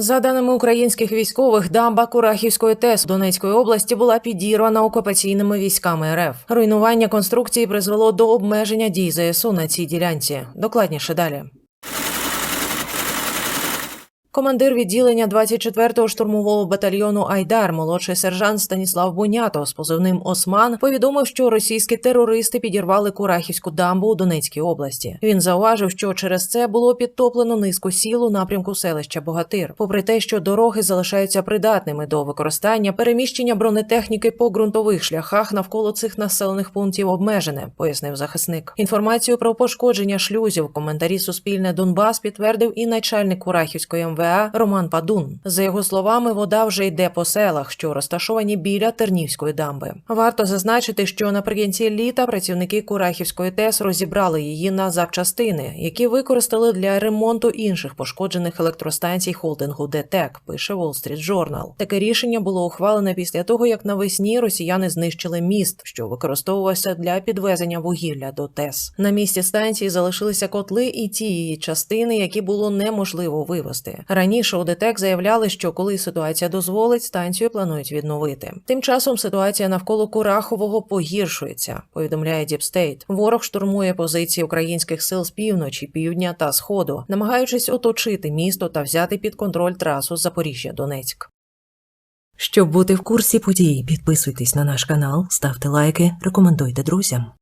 За даними українських військових, дамба Курахівської ТЕС Донецької області була підірвана окупаційними військами РФ. Руйнування конструкції призвело до обмеження дій ЗСУ на цій ділянці. Докладніше далі. Командир відділення 24-го штурмового батальйону Айдар, молодший сержант Станіслав Бунято з позивним Осман, повідомив, що російські терористи підірвали Курахівську дамбу у Донецькій області. Він зауважив, що через це було підтоплено низку сіл у напрямку селища Богатир. Попри те, що дороги залишаються придатними до використання, переміщення бронетехніки по ґрунтових шляхах навколо цих населених пунктів обмежене, пояснив захисник. Інформацію про пошкодження шлюзів коментарі Суспільне Донбас підтвердив і начальник Курахівської МВА Роман Падун. За його словами, вода вже йде по селах, що розташовані біля Тернівської дамби. Варто зазначити, що наприкінці літа працівники Курахівської ТЕС розібрали її на запчастини, які використали для ремонту інших пошкоджених електростанцій холдингу ДТЕК. Пише Wall Street Journal. Таке рішення було ухвалене після того, як навесні росіяни знищили міст, що використовувався для підвезення вугілля до ТЕС. На місці станції залишилися котли і ті її частини, які було неможливо вивезти. Раніше у ДТЕК заявляли, що коли ситуація дозволить, станцію планують відновити. Тим часом ситуація навколо Курахового погіршується. Повідомляє Діпстейт. Ворог штурмує позиції українських сил з півночі, півдня та сходу, намагаючись оточити місто та взяти під контроль трасу Запоріжжя-Донецьк. Щоб бути в курсі подій, підписуйтесь на наш канал, ставте лайки, рекомендуйте друзям.